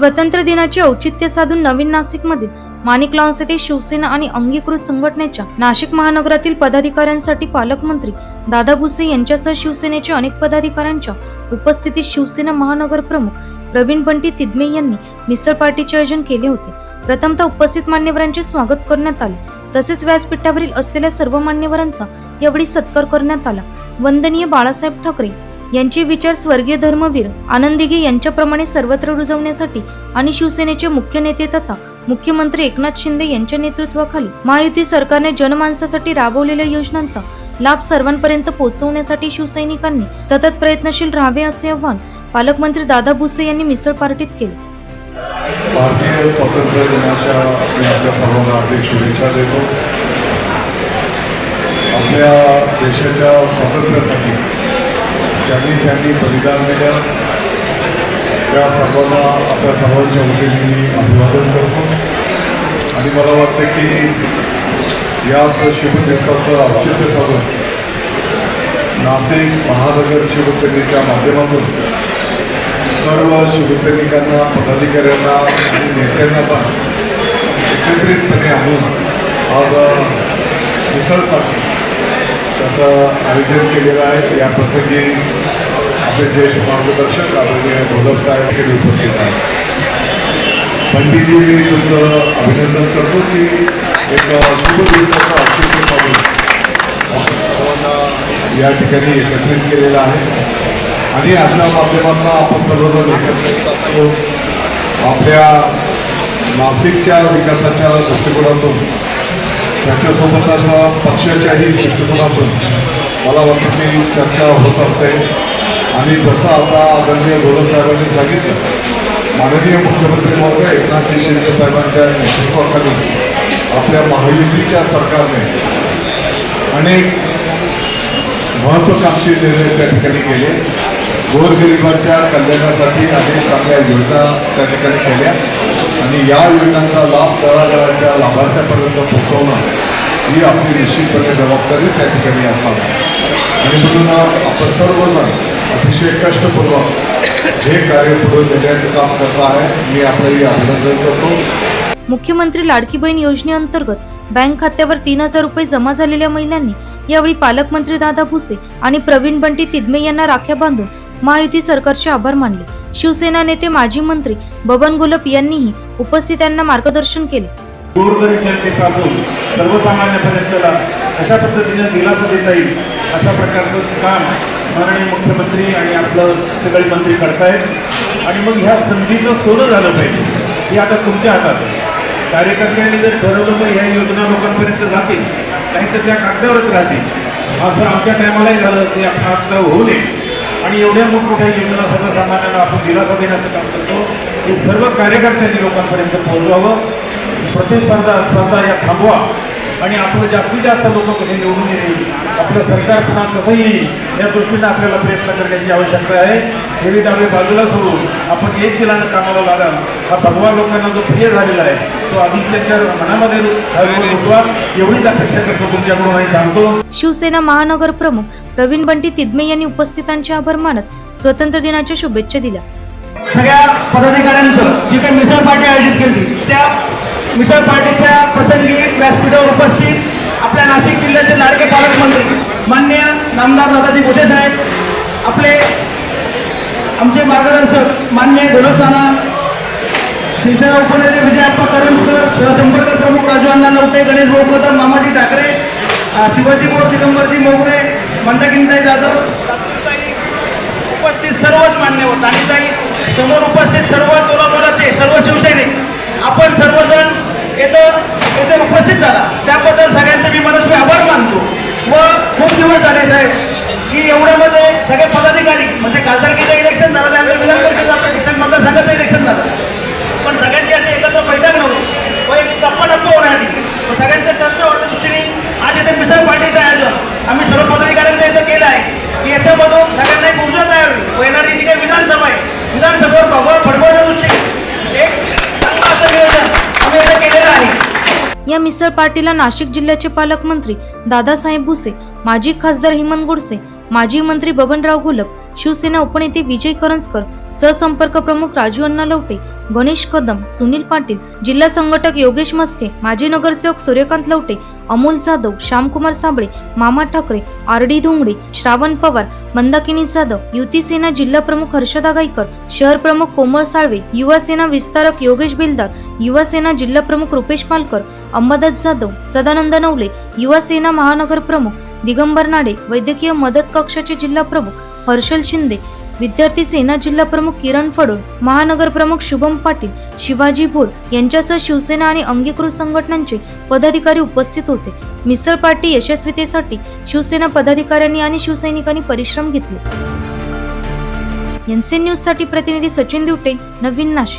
स्वतंत्र दिनाचे औचित्य साधून नवीन नाशिकमधील माणिक लॉन्स येथे शिवसेना आणि अंगीकृत संघटनेच्या नाशिक महानगरातील पदाधिकाऱ्यांसाठी पालकमंत्री दादा भुसे यांच्यासह शिवसेनेच्या अनेक पदाधिकाऱ्यांच्या उपस्थितीत शिवसेना महानगर प्रमुख प्रवीण बंटी तिदमे यांनी मिसळ पार्टीचे आयोजन केले होते. प्रथमतः उपस्थित मान्यवरांचे स्वागत करण्यात आले. तसेच व्यासपीठावरील असलेल्या सर्व मान्यवरांचा यावेळी सत्कार करण्यात आला. वंदनीय बाळासाहेब ठाकरे यांचे विचार स्वर्गीय धर्मवीर आनंदिगे यांच्याप्रमाणे सर्वत्र रुजवण्यासाठी आणि शिवसेनेचे मुख्य नेते तथा मुख्यमंत्री एकनाथ शिंदे यांच्या नेतृत्वाखाली महायुती सरकारने जनमानसासाठी राबवलेल्या योजनांचा लाभ सर्वांपर्यंत पोहोचवण्यासाठी शिवसैनिकांनी सतत प्रयत्नशील राहावे असे आवाहन पालकमंत्री दादा भुसे यांनी मिसळ पार्टीत केले. भारतीय स्वातंत्र्य दिनाच्या मी आपल्या सर्वांना आपली शुभेच्छा देतो. आपल्या देशाच्या स्वातंत्र्यासाठी ज्यांनी त्यांनी बलिदान दिलं त्या सर्वांना आपल्या सर्वांच्या वतीने मी अभिवादन करतो. आणि मला वाटतं की याच शुभ दिवसाचं औचित्य साधून नाशिक महानगर शिवसेनेच्या माध्यमातून सर्व शिवसैनिकांना पदाधिकाऱ्यांना आणि नेत्यांना पण एकत्रितपणे आणून आज मिसळ त्याचं आयोजन केलेलं आहे. या प्रसंगी आपले ज्येष्ठ मार्गदर्शक आदरणीय घोलप साहेब हे उपस्थित आहेत. पंडितजी मी तुमचं अभिनंदन करतो की एक शुभ दिवसाचं औचित्य पाहून आपण सर्वांना या ठिकाणी एकत्रित केलेलं आहे. आणि अशा माध्यमातून आपण सर्वजण एकत्रित असतो. आपल्या नाशिकच्या विकासाच्या दृष्टिकोनातून त्याच्यासोबतच पक्षाच्याही दृष्टिकोनातून मला वाटतं की चर्चा होत असते. आणि जसं आता आदरणीय गोलक साहेबांनी सांगितलं माननीय मुख्यमंत्री महोदय एकनाथजी शिंदे साहेबांच्या नेतृत्वाखाली आपल्या महायुतीच्या सरकारने अनेक महत्वाकांक्षी निर्णय त्या ठिकाणी केले. गोरगरिबांच्या कल्याणासाठी अनेक चांगल्या योजना त्या ठिकाणी केल्या. आणि या योजनांचा लाभ तळागाळाच्या लाभार्थ्यापर्यंत पोहोचवणं ही आपली निश्चितपणे जबाबदारी त्या ठिकाणी असणार आणि म्हणून आपण सर्वजण अतिशय कष्टपूर्वक हे कार्य पुढे नेण्याचं काम करत आहे. मी आपलंही अभिनंदन करतो. मुख्यमंत्री लाडकी बहीण योजनेअंतर्गत बँक खात्यावर तीन हजार रुपये जमा झालेल्या महिलांनी यावेळी पालकमंत्री दादा भुसे आणि प्रवीण बंटी तिदमे यांना राख्या बांधून महायुती सरकारचे आभार मानले. शिवसेना नेते माजी मंत्री बबन गुलप यांनीही उपस्थितांना मार्गदर्शन केले. गोरगरीब अशा पद्धतीने दिलासा देता येईल अशा प्रकारचं काम माननीय मुख्यमंत्री आणि आपलं सगळे मंत्री करतायत. आणि मग ह्या संधीचं सोनं झालं पाहिजे हे आता तुमच्या हातात आहे. कार्यकर्त्यांनी जर ठरवलं तर ह्या योजना लोकांपर्यंत जातील नाहीतर त्या कागदावरच राहतील. असं आमच्या टायमालाही झालं ते आता होऊ नये. आणि एवढ्या मोठमोठ्या योजना सर्वसामान्यांना आपण दिलासा देण्याचं काम करतो. हे सर्व कार्यकर्त्यांनी लोकांपर्यंत पोहोचवावं. प्रतिस्पर्धा स्पर्धा या थांबवा. आणि आपलं जास्तीत जास्त लोक कसे निवडून येईल. आपलं सरकार पुन्हा कसं येईल या दृष्टीनं आपल्याला प्रयत्न करण्याची आवश्यकता आहे. हेवी दावे बाजूला सोडून आपण एक दिलानं कामाला लागाल हा भगवा लोकांना जो प्रिय झालेला आहे तो अधिक त्यांच्या मनामध्ये एवढीच अपेक्षा करतो तुमच्याकडून आणि सांगतो. शिवसेना महानगर प्रमुख प्रवीण बंटी तिदमे यांनी उपस्थितांचे आभार मानत स्वातंत्र्य दिनाच्या शुभेच्छा दिल्या. सगळ्या पदाधिकाऱ्यांचं जी काही मिसळ पार्टी आयोजित केली त्या मिसळ पार्टीच्या प्रसंगी व्यासपीठावर उपस्थित आपल्या नाशिक जिल्ह्याचे लाडके पालकमंत्री मान्य नामदार दादाजी भुसे साहेब आपले आमचे मार्गदर्शक मान्य गोलकनाना शिवसेना उपनेते विजयाप्पा करंजकर सहसंपर्क प्रमुख राजू अण्णा नवटे गणेश भाऊ कदम मामाजी ठाकरे शिवाजी भाऊ चिदंबरजी मोगरे मंदाकिनीताई जाधव उपस्थित सर्वच मान्यवर आणि समोर उपस्थित सर्व टोलामोलाचे सर्व शिवसैनिक आपण सर्वजण येतं येथे उपस्थित झाला त्याबद्दल सगळ्यांचे मी मनस्वी आभार मानतो व खूप दिवस झाले साहेब की एवढ्यामध्ये सगळे पदाधिकारी म्हणजे खासदारकीचं इलेक्शन झालं त्यानंतर विधान परिषद इलेक्शन मतदारसंघाचं इलेक्शन झालं पण सगळ्यांची अशी एकत्र बैठक नव्हती व एक टप्पा टप्पा होणार व सगळ्यांच्या चर्चा होण्याच्या दृष्टीने आज इथे मिसळ पार्टीचं आयोजन आम्ही सर्व पदाधिकाऱ्यांच्या इथं केलं आहे की याच्यामधून सगळ्यांना एक ऊर्जा तयार होईल व येणारी जी काही विधानसभा आहे विधानसभेवर भगवा फडकवण्याच्या दृष्टीने एक चांगलं असं नियोजन आम्ही इथं केलेलं आहे या मिसळ पार्टीला नाशिक जिल्ह्याचे पालकमंत्री दादासाहेब भुसे माजी खासदार हेमंत गोडसे माजी मंत्री बबनराव घोलप शिवसेना उपनेते विजय करंजकर सहसंपर्क प्रमुख राजू अण्णा लवटे गणेश कदम सुनील पाटील जिल्हा संघटक योगेश मस्के माजी नगरसेवक सूर्यकांत लवटे अमोल जाधव श्यामकुमार साबळे मामा ठाकरे आर डी धोंगडे श्रावण पवार मंदाकिनी जाधव युती सेना जिल्हा प्रमुख हर्षदा गायकर शहर प्रमुख कोमल साळवे युवा सेना विस्तारक योगेश बेलदार युवा सेना जिल्हा प्रमुख रुपेश पालकर अंबादास जाधव सदानंद नवले युवा सेना महानगर प्रमुख दिगंबर नाडे वैद्यकीय मदत कक्षाचे जिल्हा प्रमुख हर्षल शिंदे विद्यार्थी सेना जिल्हा प्रमुख किरण फडोळ महानगर प्रमुख शुभम पाटील शिवाजी भोर यांच्यासह शिवसेना आणि अंगीकृत संघटनांचे पदाधिकारी उपस्थित होते. मिसळ पार्टी यशस्वीतेसाठी शिवसेना पदाधिकाऱ्यांनी आणि शिवसैनिकांनी परिश्रम घेतले. एनसीएन न्यूजसाठी प्रतिनिधी सचिन दिवटे नवीन नाशिक.